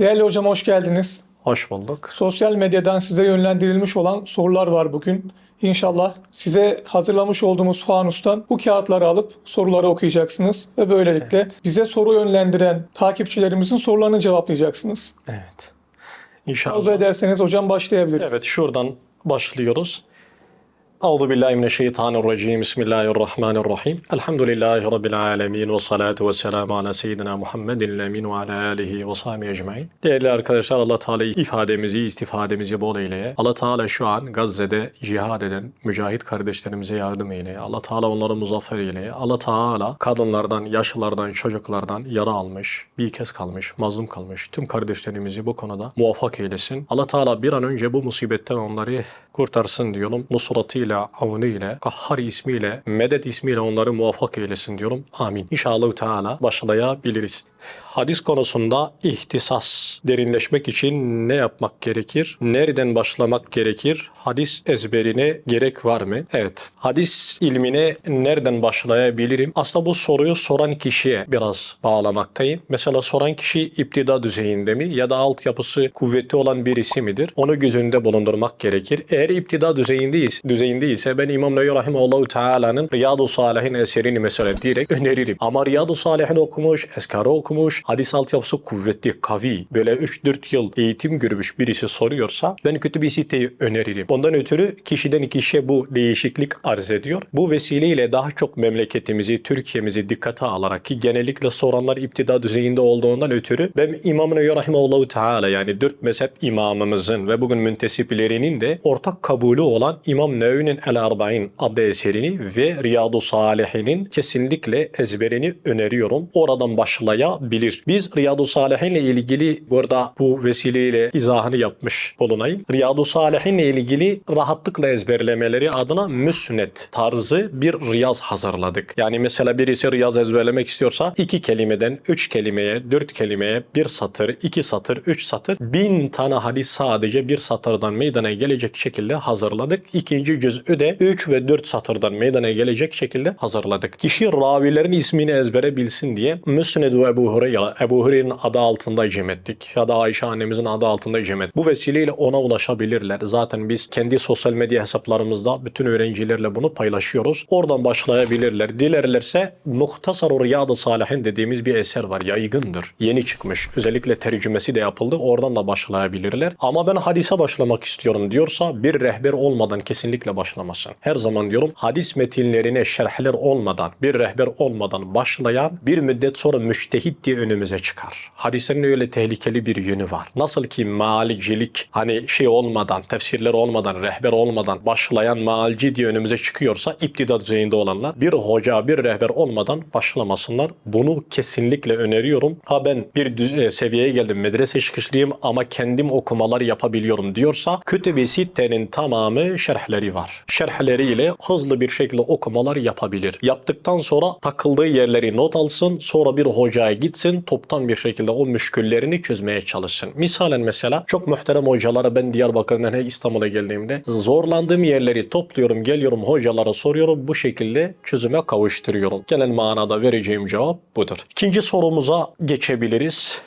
Değerli hocam hoş geldiniz. Hoş bulduk. Sosyal medyadan size yönlendirilmiş olan sorular var bugün. İnşallah size hazırlamış olduğumuz fanustan bu kağıtları alıp soruları okuyacaksınız ve böylelikle bize soru yönlendiren takipçilerimizin sorularını cevaplayacaksınız. Evet. Arzu İnşallah. ederseniz hocam başlayabiliriz. Evet şuradan başlıyoruz. Euzu billahi mineşşeytanirracim. Bismillahirrahmanirrahim. Elhamdülillahi rabbil alamin ve salatu vesselamu ala seyyidina Muhammedin emin ve ala alihi ve sahbihi ecmaîn. Değerli arkadaşlar Allah Teala ifademizi, istifademizi bol eyleye. Allah Teala şu an Gazze'de cihad eden mücahit kardeşlerimize yardım eyleye. Allah Teala onları muzaffer eyleye. Allah Teala kadınlardan, yaşlılardan, çocuklardan yara almış, bir kez kalmış, mazlum kalmış tüm kardeşlerimizi bu konuda muvaffak eylesin. Allah Teala bir an önce bu musibetten onları kurtarsın diyorum. Nusratıyla, avnıyla, Kahhar ismiyle, Medet ismiyle onları muvaffak eylesin diyorum. Amin. İnşallah Teala başlayabiliriz. Hadis konusunda ihtisas, derinleşmek için ne yapmak gerekir? Nereden başlamak gerekir? Hadis ezberine gerek var mı? Evet. Hadis ilmine nereden başlayabilirim? Aslında bu soruyu soran kişiye biraz bağlamaktayım. Mesela soran kişi iptida düzeyinde mi ya da altyapısı kuvvetli olan birisi midir? Onu gözünde bulundurmak gerekir. Eğer iptida düzeyindeyiz, düzeyindeyse ben İmam Nevi Rahimallahu Teala'nın Riyadu Salihin eserini mesela direkt öneririm. Ama Riyadu Salihin okumuş, Eskar'ı okumuş, hadis altyapısı kuvvetli, kavi, böyle 3-4 yıl eğitim görmüş birisi soruyorsa ben kötü bir siteyi öneririm. Ondan ötürü kişiden kişiye bu değişiklik arz ediyor. Bu vesileyle daha çok memleketimizi, Türkiye'mizi dikkate alarak ki genellikle soranlar iptida düzeyinde olduğundan ötürü ben İmam Nevi Rahimallahu Teala yani dört mezhep imamımızın ve bugün müntesiplerinin de ortak kabulü olan İmam Nevi'nin El Arba'in adlı eserini ve Riyadu Salihin'in kesinlikle ezberini öneriyorum. Oradan başlayabilir. Biz Riyadu Salihin ile ilgili burada bu vesileyle izahını yapmış bulunayım. Riyadu Salihin ile ilgili rahatlıkla ezberlemeleri adına müsnet tarzı bir riyaz hazırladık. Yani mesela birisi riyaz ezberlemek istiyorsa iki kelimeden üç kelimeye, dört kelimeye bir satır, iki satır, üç satır, bin tane hadis sadece bir satırdan meydana gelecek şekilde hazırladık. İkinci cüz'ü de 3 ve 4 satırdan meydana gelecek şekilde hazırladık. Kişi ravilerin ismini ezbere bilsin diye Müsned-i Ebu Hureyre, Ebu Hureyre'nin adı altında cem ettik. Ya da Ayşe annemizin adı altında cem ettik. Bu vesileyle ona ulaşabilirler. Zaten biz kendi sosyal medya hesaplarımızda bütün öğrencilerle bunu paylaşıyoruz. Oradan başlayabilirler. Dilerlerse Muhtasar-ı Riyad-ı Salihin dediğimiz bir eser var. Yaygındır. Yeni çıkmış. Özellikle tercümesi de yapıldı. Oradan da başlayabilirler. Ama ben hadise başlamak istiyorum diyorsa bir rehber olmadan kesinlikle başlamasın. Her zaman diyorum hadis metinlerine şerhler olmadan, bir rehber olmadan başlayan bir müddet sonra müştehit diye önümüze çıkar. Hadislerin öyle tehlikeli bir yönü var. Nasıl ki malicilik hani şey olmadan, tefsirler olmadan, rehber olmadan başlayan malci diye önümüze çıkıyorsa iptida düzeyinde olanlar bir hoca, bir rehber olmadan başlamasınlar. Bunu kesinlikle öneriyorum. Ha ben bir düz- e, seviyeye geldim, medrese çıkışlıyım ama kendim okumalar yapabiliyorum diyorsa Kütüb-i Sitte'nin tamamı şerhleri var. Şerhleriyle hızlı bir şekilde okumalar yapabilir. Yaptıktan sonra takıldığı yerleri not alsın, sonra bir hocaya gitsin, toptan bir şekilde o müşküllerini çözmeye çalışsın. Misalen mesela çok muhterem hocalara ben Diyarbakır'dan İstanbul'a geldiğimde zorlandığım yerleri topluyorum, geliyorum hocalara soruyorum, bu şekilde çözüme kavuşturuyorum. Genel manada vereceğim cevap budur. İkinci sorumuza geçebiliriz.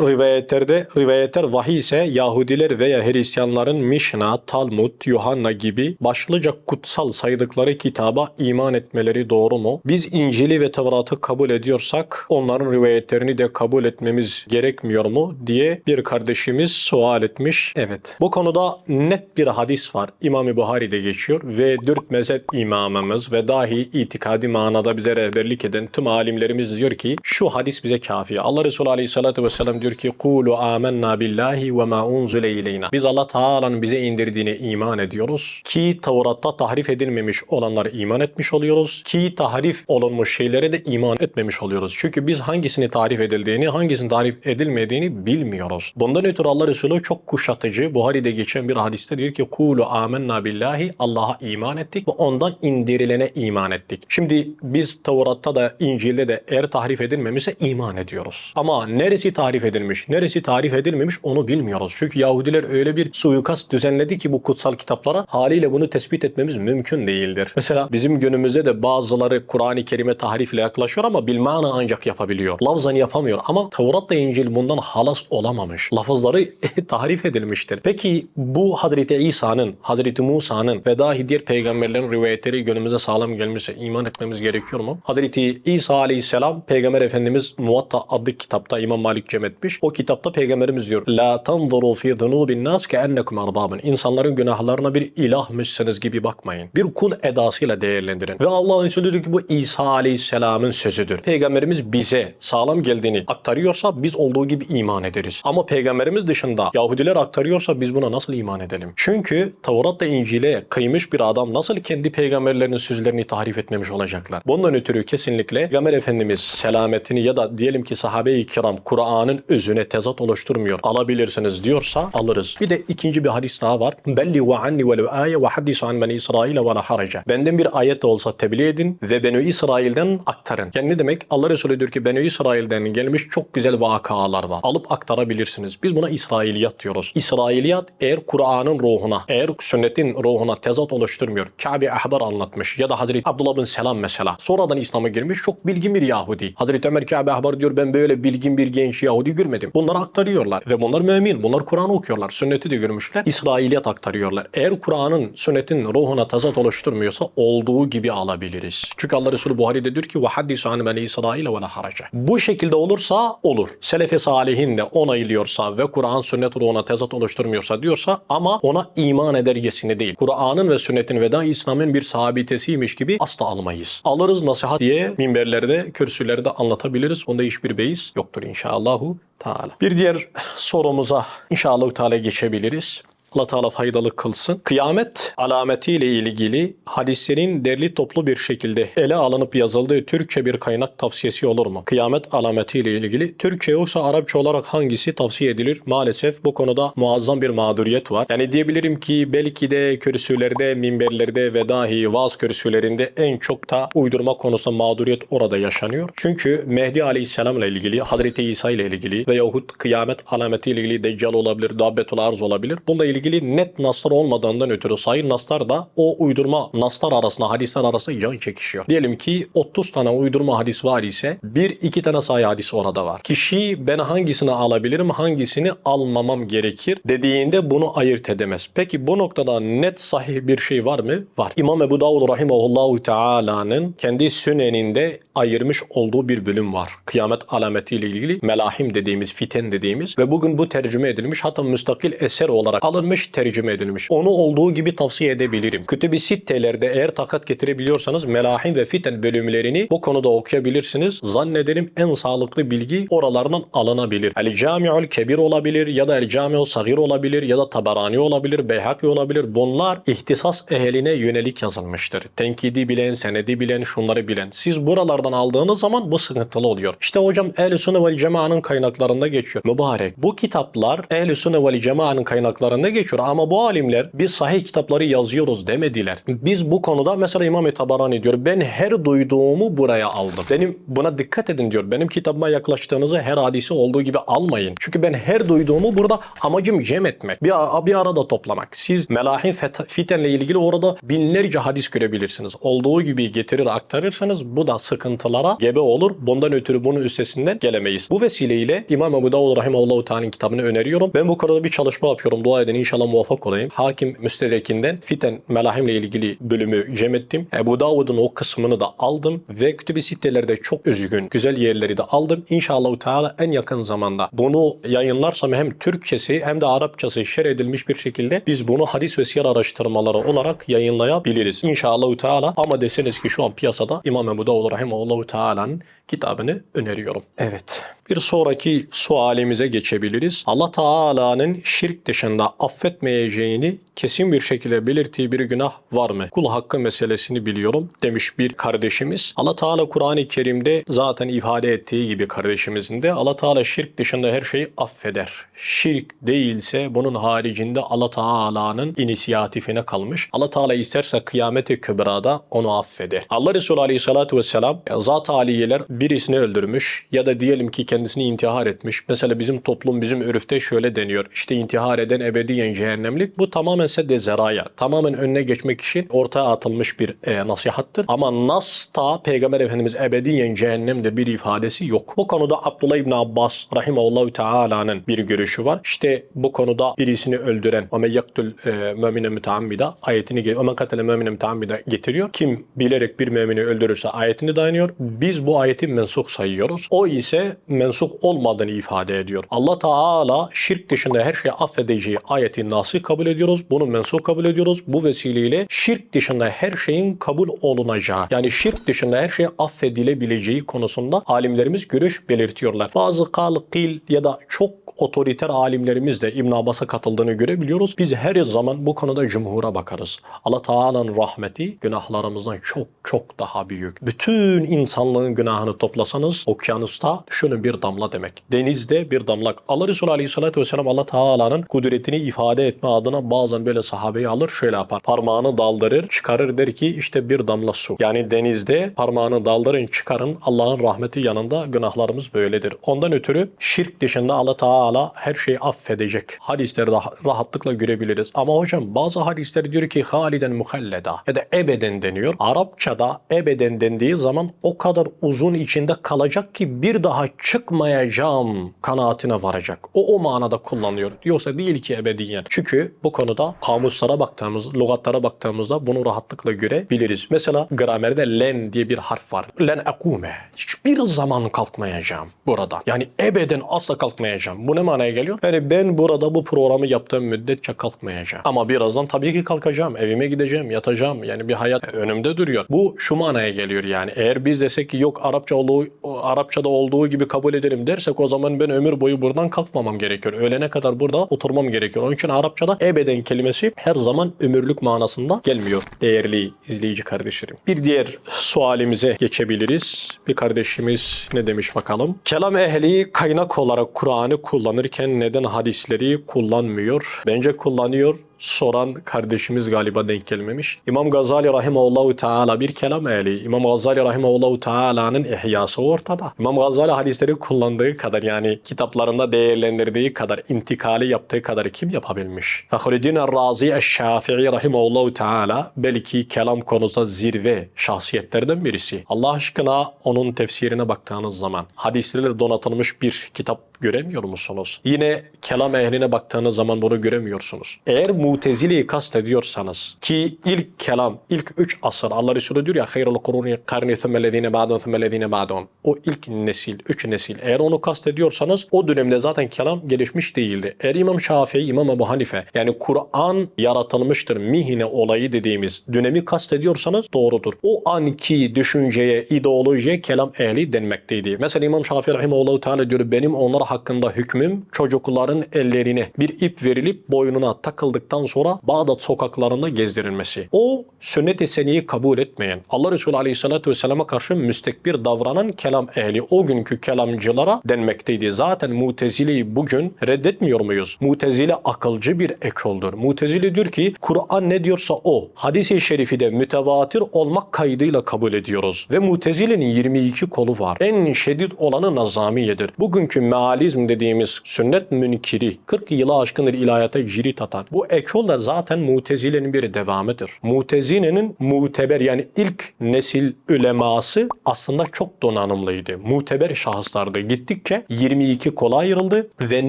Rivayetlerde, rivayetler vahiy ise Yahudiler veya Hristiyanların Mişna, Talmud, Yuhanna gibi başlıca kutsal saydıkları kitaba iman etmeleri doğru mu? Biz İncil'i ve Tevrat'ı kabul ediyorsak onların rivayetlerini de kabul etmemiz gerekmiyor mu diye bir kardeşimiz sual etmiş. Evet. Bu konuda net bir hadis var. İmam-ı Buhari'de geçiyor ve dört mezhep imamımız ve dahi itikadi manada bize rehberlik eden tüm alimlerimiz diyor ki şu hadis bize kafi. Allah Resulü Aleyhisselatü Vesselam diyor ki kulu amennâ billahi ve ma unzile ileyna. Biz Allah Teala'nın bize indirdiğine iman ediyoruz ki Tevrat'ta tahrif edilmemiş olanlara iman etmiş oluyoruz ki tahrif olunmuş şeylere de iman etmemiş oluyoruz. Çünkü biz hangisini tarif edildiğini, hangisinin tarif edilmediğini bilmiyoruz. Bundan ötürü Allah Resulü çok kuşatıcı. Buhari'de geçen bir hadiste diyor ki kulu amennâ billahi Allah'a iman ettik ve ondan indirilene iman ettik. Şimdi biz Tevrat'ta da İncil'de de eğer tahrif edilmemişse iman ediyoruz. Ama neresi tahrif edilmiş? Edilmiş, neresi tarif edilmemiş onu bilmiyoruz. Çünkü Yahudiler öyle bir suikast düzenledi ki bu kutsal kitaplara haliyle bunu tespit etmemiz mümkün değildir. Mesela bizim günümüzde de bazıları Kur'an-ı Kerim'e tahrifle yaklaşıyor ama bilmana ancak yapabiliyor. Lafzan yapamıyor ama Tevrat'la İncil bundan halas olamamış. Lafızları tahrif edilmiştir. Peki bu Hazreti İsa'nın, Hazreti Musa'nın ve dahi diğer peygamberlerin rivayetleri günümüze sağlam gelmişse iman etmemiz gerekiyor mu? Hazreti İsa aleyhisselam Peygamber Efendimiz Muvatta adlı kitapta İmam Malik cem. O kitapta Peygamberimiz diyor La tanzuru fi zunubin nas ke ennekum arbabın. İnsanların günahlarına bir ilahmışsınız gibi bakmayın. Bir kul edasıyla değerlendirin. Ve Allah Resulü diyor ki bu İsa aleyhisselamın sözüdür. Peygamberimiz bize sağlam geldiğini aktarıyorsa biz olduğu gibi iman ederiz. Ama peygamberimiz dışında Yahudiler aktarıyorsa biz buna nasıl iman edelim? Çünkü Tevrat'la İncil'e kıymış bir adam nasıl kendi peygamberlerinin sözlerini tahrif etmemiş olacaklar? Bundan ötürü kesinlikle Peygamber Efendimiz selametini ya da diyelim ki sahabe-i kiram Kur'an'ın özüne tezat oluşturmuyor. Alabilirsiniz diyorsa alırız. Bir de ikinci bir hadis daha var. Belli ve anni ve aye ve haddisu an beni İsrail ve la. Benden bir ayet de olsa tebliğ edin ve Beni İsrail'den aktarın. Yani ne demek? Allah Resulü diyor ki Beni İsrail'den gelmiş çok güzel vakalar var. Alıp aktarabilirsiniz. Biz buna İsrailiyat diyoruz. İsrailiyat eğer Kur'an'ın ruhuna, eğer sünnetin ruhuna tezat oluşturmuyor. Kabe Ahbar anlatmış ya da Hazreti Abdullah bin Selam mesela. Sonradan İslam'a girmiş çok bilgin bir Yahudi. Hazreti Ömer Kabe Ahbar diyor ben böyle bilgin bir genç Yahudi görmedim Bunları aktarıyorlar ve bunlar mümin. Bunlar Kur'an okuyorlar. Sünneti de görmüşler. İsrailiyat aktarıyorlar. Eğer Kur'an'ın sünnetin ruhuna tezat oluşturmuyorsa olduğu gibi alabiliriz. Çünkü Allah Resulü Buhari'de diyor ki وَحَدِّسُ عَنْ بَنِي İsrail ve la haraca. Bu şekilde olursa olur. Selefe salihin de onaylıyorsa ve Kur'an sünnet ruhuna tezat oluşturmuyorsa diyorsa ama ona iman edercesine değil. Kur'an'ın ve sünnetin ve da İslam'ın bir sabitesiymiş gibi asla almayız. Alırız nasihat diye minberlerde, kürsülerde anlatabiliriz. Onda hiçbir beis yoktur inşallahu Teala. Bir diğer sorumuza inşallah Teala geçebiliriz. Allah Teala faydalı kılsın. Kıyamet alametiyle ilgili hadislerin derli toplu bir şekilde ele alınıp yazıldığı Türkçe bir kaynak tavsiyesi olur mu? Kıyamet alametiyle ilgili Türkçe yoksa Arapça olarak hangisi tavsiye edilir? Maalesef bu konuda muazzam bir mağduriyet var. Yani diyebilirim ki belki de kürsülerde, minberlerde ve dahi vaaz kürsülerinde en çok da uydurma konusunda mağduriyet orada yaşanıyor. Çünkü Mehdi Aleyhisselam ile ilgili, Hazreti İsa ile ilgili veyahut kıyamet alametiyle ilgili Deccal olabilir, Dabbetul Arz olabilir. Bununla ilgili net naslar olmadığından ötürü sayın naslar da o uydurma naslar arasında, hadisler arasında can çekişiyor. Diyelim ki 30 tane uydurma hadis var ise bir iki tane sayı hadis orada var. Kişi ben hangisini alabilirim, hangisini almamam gerekir dediğinde bunu ayırt edemez. Peki bu noktada net sahih bir şey var mı? Var. İmam Ebu Davud rahimahullahu teala'nın kendi süneninde ayırmış olduğu bir bölüm var. Kıyamet alametiyle ilgili melahim dediğimiz, fiten dediğimiz ve bugün bu tercüme edilmiş hatta müstakil eser olarak alınmış, tercüme edilmiş. Onu olduğu gibi tavsiye edebilirim. Kütüb-i Sitte'lerde eğer takat getirebiliyorsanız melahim ve fiten bölümlerini bu konuda okuyabilirsiniz. Zannederim en sağlıklı bilgi oralardan alınabilir. El Cami'ul Kebir olabilir ya da El Cami'ul Sagir olabilir ya da Tabarani olabilir, Beyhaki olabilir. Bunlar ihtisas ehline yönelik yazılmıştır. Tenkidi bilen, senedi bilen, şunları bilen. Siz buralardan aldığınız zaman bu sıkıntılı oluyor. İşte hocam Ehl-i Sünne vel Cemaat'ın kaynaklarında geçiyor. Mübarek. Bu kitaplar Ehl-i Sünne vel Cemaat'ın kaynaklarında geçiyor ama bu alimler biz sahih kitapları yazıyoruz demediler. Biz bu konuda mesela İmam Tabarani diyor ben her duyduğumu buraya aldım. Benim buna dikkat edin diyor. Benim kitabıma yaklaştığınızı her hadisi olduğu gibi almayın. Çünkü ben her duyduğumu burada amacım cem etmek. Bir, bir arada toplamak. Siz melahin fitenle ilgili orada binlerce hadis görebilirsiniz. Olduğu gibi getirir aktarırsanız bu da sıkıntılara gebe olur. Bundan ötürü bunun üstesinden gelemeyiz. Bu vesileyle İmam Ebu Davud Rahimahullahu Teala'nın kitabını öneriyorum. Ben bu konuda bir çalışma yapıyorum. Dua edin inşallah muvaffak olayım. Hakim Müstedrekinden fiten melahimle ilgili bölümü cem ettim. Ebu Davud'un o kısmını da aldım ve kütüb-i sittelerde çok özgün, güzel yerleri de aldım. İnşallah Teala en yakın zamanda bunu yayınlarsam hem Türkçesi hem de Arapçası şer edilmiş bir şekilde biz bunu hadis ve siyer araştırmaları olarak yayınlayabiliriz. İnşallah Teala ama deseniz ki şu an piyasada İmam Ebu Davud Rahimahullahu Teala'nın kitabını öneriyorum. Evet. Bir sonraki sualimize geçebiliriz. Allah Teala'nın şirk dışında affetmeyeceğini kesin bir şekilde belirttiği bir günah var mı? Kul hakkı meselesini biliyorum demiş bir kardeşimiz. Allah Teala Kur'an-ı Kerim'de zaten ifade ettiği gibi kardeşimizin de Allah Teala şirk dışında her şeyi affeder. Şirk değilse bunun haricinde Allah Teala'nın inisiyatifine kalmış. Allah Teala isterse kıyameti kübrada onu affeder. Allah Resulü Aleyhisselatü Vesselam zat aliyeler birisini öldürmüş ya da diyelim ki kendisini intihar etmiş. Mesela bizim toplum bizim örfte şöyle deniyor. İşte intihar eden ebediyen cehennemlik. Bu tamamen sedde zeraya. Tamamen önüne geçmek için ortaya atılmış bir e, nasihattır. Ama Nas'ta Peygamber Efendimiz ebediyen cehennemdir bir ifadesi yok. Bu konuda Abdullah İbni Abbas rahimahullahu teala'nın bir görüşü var. İşte bu konuda birisini öldüren ve men yaktul e, mümine müteammida ayetini ve men katele mümine müteammida getiriyor. Kim bilerek bir mümini öldürürse ayetini dayanıyor. Biz bu ayeti mensuh sayıyoruz. O ise mensuh olmadığını ifade ediyor. Allah Teala şirk dışında her şeyi affedeceği ayeti nasıl kabul ediyoruz. Bunu mensuh kabul ediyoruz. Bu vesileyle şirk dışında her şeyin kabul olunacağı yani şirk dışında her şey affedilebileceği konusunda alimlerimiz görüş belirtiyorlar. Bazı kal, kil ya da çok otoriter alimlerimiz de İbn Abbas'a katıldığını görebiliyoruz. Biz her zaman bu konuda cumhura bakarız. Allah Teala'nın rahmeti günahlarımızdan çok çok daha büyük. Bütün insanlığın günahını toplasanız okyanusta şunun bir damla demek. Denizde bir damla. Allah Resulü Aleyhisselatü Vesselam Allah Teala'nın kudretini ifade etme adına bazen böyle sahabeyi alır şöyle yapar. Parmağını daldırır çıkarır der ki işte bir damla su. Yani denizde parmağını daldırın çıkarın Allah'ın rahmeti yanında günahlarımız böyledir. Ondan ötürü şirk dışında Allah Teala her şeyi affedecek. Hadisleri rah- rahatlıkla görebiliriz. Ama hocam bazı hadisler diyor ki haliden muhalleda ya da ebeden deniyor. Arapçada ebeden dendiği zaman o kadar uzun içinde kalacak ki bir daha çıkmayacağım kanaatine varacak. O o manada kullanıyor. Yoksa değil ki ebediyen. Çünkü bu konuda kamuslara baktığımız, lügatlara baktığımızda bunu rahatlıkla görebiliriz. Mesela gramerde len diye bir harf var. Len akume. Hiçbir zaman kalkmayacağım buradan. Yani ebeden asla kalkmayacağım. Bu ne manaya geliyor? Yani ben burada bu programı yaptığım müddetçe kalkmayacağım. Ama birazdan tabii ki kalkacağım. Evime gideceğim, yatacağım. Yani bir hayat önümde duruyor. Bu şu manaya geliyor yani. Eğer biz desek ki yok Arapça olduğu, Arapçada olduğu gibi kabul edelim dersek o zaman ben ömür boyu buradan kalkmamam gerekiyor. Ölene kadar burada oturmam gerekiyor. Onun için Arapçada ebeden kelimesi her zaman ömürlük manasında gelmiyor değerli izleyici kardeşlerim. Bir diğer sualimize geçebiliriz. Bir kardeşimiz ne demiş bakalım. Kelam ehli kaynak olarak Kur'an'ı kullanırken neden hadisleri kullanmıyor? Bence kullanıyor soran kardeşimiz galiba denk gelmemiş. İmam Gazali Rahimahullahu Teala bir kelam ehli. İmam Gazali Rahimahullahu Teala'nın ihyası ortada. İmam Gazali hadisleri kullandığı kadar yani kitaplarında değerlendirdiği kadar, intikali yaptığı kadar kim yapabilmiş? Fahruddin Razi Eşşafii Rahimahullahu Teala belki kelam konusunda zirve şahsiyetlerden birisi. Allah aşkına onun tefsirine baktığınız zaman hadislerle donatılmış bir kitap göremiyor musunuz? Yine kelam ehline baktığınız zaman bunu göremiyorsunuz. Eğer Mutezile'yi kastediyorsanız ki ilk kelam, ilk üç asır Allah Resulü diyor ya hayrul kuruni karni thummellezine ba'dun thummellezine ba'dun. O ilk nesil, üç nesil. Eğer onu kastediyorsanız o dönemde zaten kelam gelişmiş değildi. Eğer İmam Şafii, İmam Ebu Hanife yani Kur'an yaratılmıştır mihine olayı dediğimiz dönemi kastediyorsanız doğrudur. O anki düşünceye, ideolojiye kelam ehli denmekteydi. Mesela İmam Şafii Rahimahullahu Teala diyor benim onlar hakkında hükmüm çocukların ellerine bir ip verilip boynuna takıldıktan sonra Bağdat sokaklarında gezdirilmesi. O sünnet-i seniyi kabul etmeyen, Allah Resulü Aleyhisselatü Vesselam'a karşı müstekbir davranan kelam ehli o günkü kelamcılara denmekteydi. Zaten Mutezile'yi bugün reddetmiyor muyuz? Mutezile akılcı bir ekoldur. Mutezile diyor ki Kur'an ne diyorsa o. Hadis-i şerifi de mütevatir olmak kaydıyla kabul ediyoruz. Ve Mutezile'nin 22 kolu var. En şiddet olanı Nazamiye'dir. Bugünkü mealizm dediğimiz sünnet münkiri 40 yılı aşkındır ilahiyata cirit atan. Bu ekol da zaten Mutezile'nin bir devamıdır. Mutezile'nin muteber yani ilk nesil üleması aslında çok donanımlıydı. Muteber şahıslardı. Gittikçe 22 kola ayrıldı ve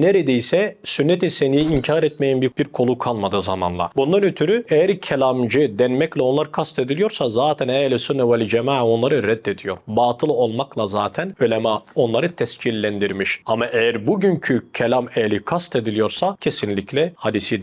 neredeyse sünnet-i seniyi inkar etmeyen bir, bir kolu kalmadı zamanla. Bundan ötürü eğer kelamcı denmekle onlar kastediliyorsa zaten ehl-i sünne vel cema'a onları reddediyor. Batıl olmakla zaten ulema onları tescillendirmiş. Ama eğer bugünkü kelam ehli kastediliyorsa kesinlikle hadisi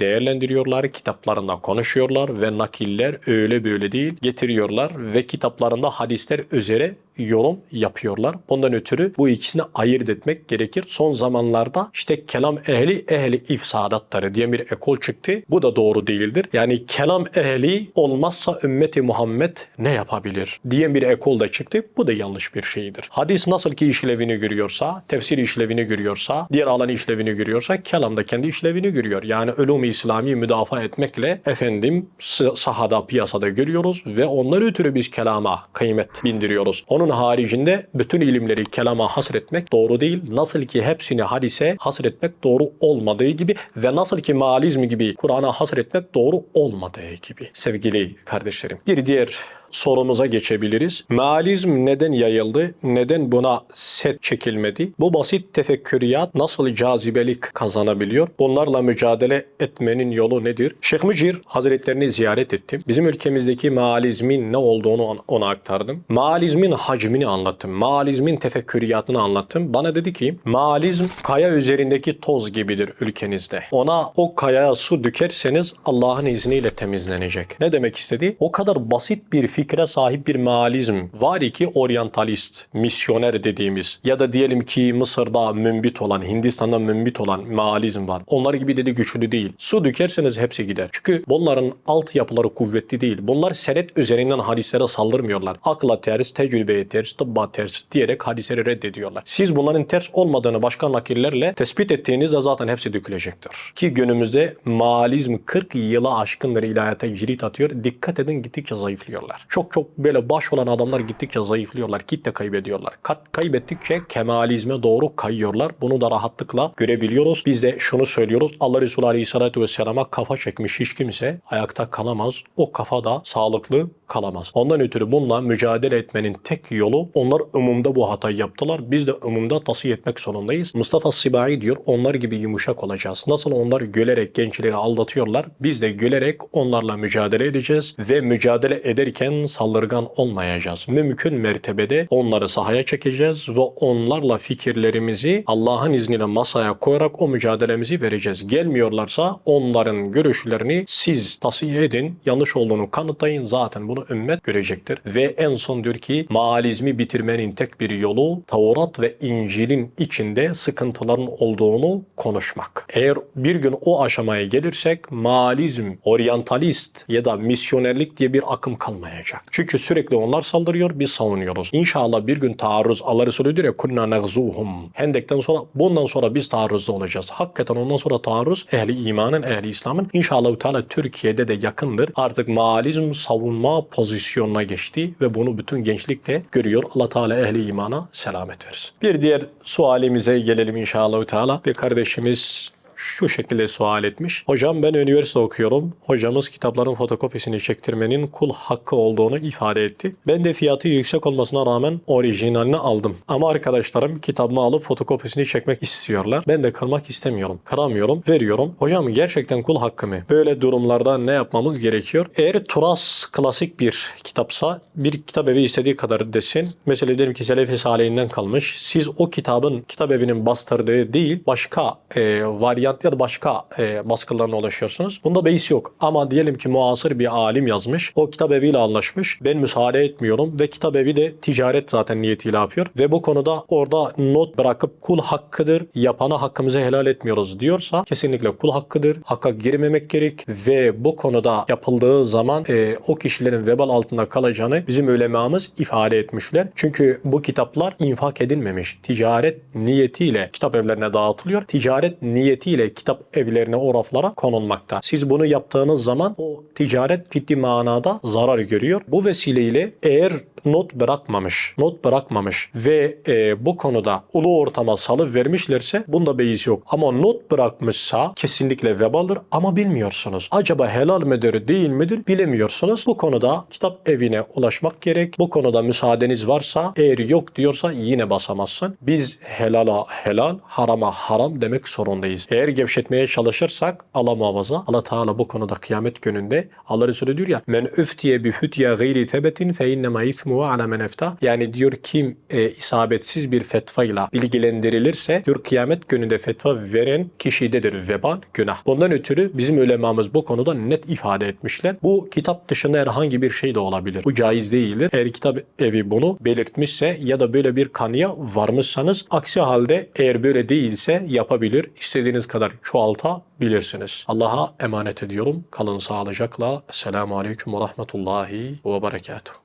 değerlendiriyorlar, kitaplarında konuşuyorlar ve nakiller öyle böyle değil getiriyorlar ve kitaplarında hadisler üzere yorum yapıyorlar. Ondan ötürü bu ikisini ayırt etmek gerekir. Son zamanlarda işte kelam ehli ehli ifsadatları diye bir ekol çıktı. Bu da doğru değildir. Yani kelam ehli olmazsa ümmeti Muhammed ne yapabilir diye bir ekol da çıktı. Bu da yanlış bir şeydir. Hadis nasıl ki işlevini görüyorsa, tefsir işlevini görüyorsa, diğer alan işlevini görüyorsa kelam da kendi işlevini görüyor. Yani ölüm-i İslami müdafaa etmekle efendim sahada piyasada görüyoruz ve onlar ötürü biz kelama kıymet bindiriyoruz. Onun haricinde bütün ilimleri kelama hasretmek doğru değil. Nasıl ki hepsini hadise hasretmek doğru olmadığı gibi ve nasıl ki maalizm gibi Kur'an'a hasretmek doğru olmadığı gibi. Sevgili kardeşlerim. Bir diğer sorumuza geçebiliriz. Mealizm neden yayıldı? Neden buna set çekilmedi? Bu basit tefekküriyat nasıl cazibelik kazanabiliyor? Bunlarla mücadele etmenin yolu nedir? Şeyh Mücir Hazretlerini ziyaret ettim. Bizim ülkemizdeki mealizmin ne olduğunu ona aktardım. Mealizmin hacmini anlattım. Mealizmin tefekküriyatını anlattım. Bana dedi ki mealizm kaya üzerindeki toz gibidir ülkenizde. Ona o kayaya su dökerseniz Allah'ın izniyle temizlenecek. Ne demek istedi? O kadar basit bir fikre sahip bir mealizm var ki oryantalist, misyoner dediğimiz ya da diyelim ki Mısır'da mümbit olan, Hindistan'da mümbit olan mealizm var. Onlar gibi dedi güçlü değil. Su dökerseniz hepsi gider. Çünkü bunların altyapıları kuvvetli değil. Bunlar senet üzerinden hadislere saldırmıyorlar. Akla ters, tecrübeye ters, tıbba ters diyerek hadisleri reddediyorlar. Siz bunların ters olmadığını başka nakillerle tespit ettiğinizde zaten hepsi dökülecektir. Ki günümüzde mealizm 40 yıla aşkındır ilahiyata cirit atıyor. Dikkat edin gittikçe zayıflıyorlar. Çok çok böyle baş olan adamlar gittikçe zayıflıyorlar. Kitle kaybediyorlar. Kat kaybettikçe kemalizme doğru kayıyorlar. Bunu da rahatlıkla görebiliyoruz. Biz de şunu söylüyoruz. Allah Resulü Aleyhisselatü Vesselam'a kafa çekmiş hiç kimse ayakta kalamaz. O kafa da sağlıklı kalamaz. Ondan ötürü bununla mücadele etmenin tek yolu onlar umumda bu hatayı yaptılar. Biz de umumda tasih etmek zorundayız. Mustafa Sibai diyor onlar gibi yumuşak olacağız. Nasıl onlar gülerek gençleri aldatıyorlar. Biz de gülerek onlarla mücadele edeceğiz ve mücadele ederken saldırgan olmayacağız. Mümkün mertebede onları sahaya çekeceğiz ve onlarla fikirlerimizi Allah'ın izniyle masaya koyarak o mücadelemizi vereceğiz. Gelmiyorlarsa onların görüşlerini siz tasih edin. Yanlış olduğunu kanıtlayın. Zaten bunu ümmet görecektir. Ve en son diyor ki maalizmi bitirmenin tek bir yolu Tevrat ve İncil'in içinde sıkıntıların olduğunu konuşmak. Eğer bir gün o aşamaya gelirsek maalizm, oryantalist ya da misyonerlik diye bir akım kalmayacak. Çünkü sürekli onlar saldırıyor, biz savunuyoruz. İnşallah bir gün taarruz, Allah Resulü diyor ya kunna negzuhum. Hendekten sonra bundan sonra biz taarruzda olacağız. Hakikaten ondan sonra taarruz ehli imanın, ehli İslam'ın inşallah Teala Türkiye'de de yakındır. Artık maalizm savunma pozisyonuna geçti ve bunu bütün gençlik de görüyor. Allah Teala ehli imana selamet versin. Bir diğer sualimize gelelim inşallah Teala. Bir kardeşimiz şu şekilde sual etmiş. Hocam ben üniversite okuyorum. Hocamız kitapların fotokopisini çektirmenin kul hakkı olduğunu ifade etti. Ben de fiyatı yüksek olmasına rağmen orijinalini aldım. Ama arkadaşlarım kitabımı alıp fotokopisini çekmek istiyorlar. Ben de kırmak istemiyorum. Kıramıyorum, veriyorum. Hocam gerçekten kul hakkı mı? Böyle durumlarda ne yapmamız gerekiyor? Eğer Turas klasik bir kitapsa bir kitap evi istediği kadar desin. Mesela diyelim ki Selefi Salih'inden kalmış. Siz o kitabın kitap evinin bastırdığı değil başka e, varyant ya da başka e, baskılarına ulaşıyorsunuz. Bunda beis yok. Ama diyelim ki muasır bir alim yazmış. O kitap eviyle anlaşmış. Ben müsaade etmiyorum ve kitap evi de ticaret zaten niyetiyle yapıyor. Ve bu konuda orada not bırakıp kul hakkıdır, yapana hakkımızı helal etmiyoruz diyorsa kesinlikle kul hakkıdır. Hakka girmemek gerek ve bu konuda yapıldığı zaman e, o kişilerin vebal altında kalacağını bizim ulemamız ifade etmişler. Çünkü bu kitaplar infak edilmemiş. Ticaret niyetiyle kitap evlerine dağıtılıyor. Ticaret niyetiyle kitap evlerine o raflara konulmakta. Siz bunu yaptığınız zaman o ticaret ciddi manada zarar görüyor. Bu vesileyle eğer not bırakmamış, not bırakmamış ve e, bu konuda ulu ortama salı vermişlerse bunda beis yok. Ama not bırakmışsa kesinlikle vebaldir ama bilmiyorsunuz. Acaba helal midir değil midir bilemiyorsunuz. Bu konuda kitap evine ulaşmak gerek. Bu konuda müsaadeniz varsa eğer yok diyorsa yine basamazsın. Biz helala helal, harama haram demek zorundayız. Eğer Eğer gevşetmeye çalışırsak Allah muhafaza Allah Teala bu konuda kıyamet gününde Allah Resulü diyor ya men üftiye bi fütye gayri tebetin fe innema ismuhu ala men efta. Yani diyor kim e, isabetsiz bir fetvayla bilgilendirilirse diyor kıyamet gününde fetva veren kişidedir vebal günah. Bundan ötürü bizim ulemamız bu konuda net ifade etmişler. Bu kitap dışında herhangi bir şey de olabilir. Bu caiz değildir. Eğer kitap evi bunu belirtmişse ya da böyle bir kanıya varmışsanız aksi halde eğer böyle değilse yapabilir. İstediğiniz kadar çoğaltabilirsiniz. Allah'a emanet ediyorum. Kalın sağlıcakla. Selamun Aleyküm ve Rahmetullahi ve Berekatuhu.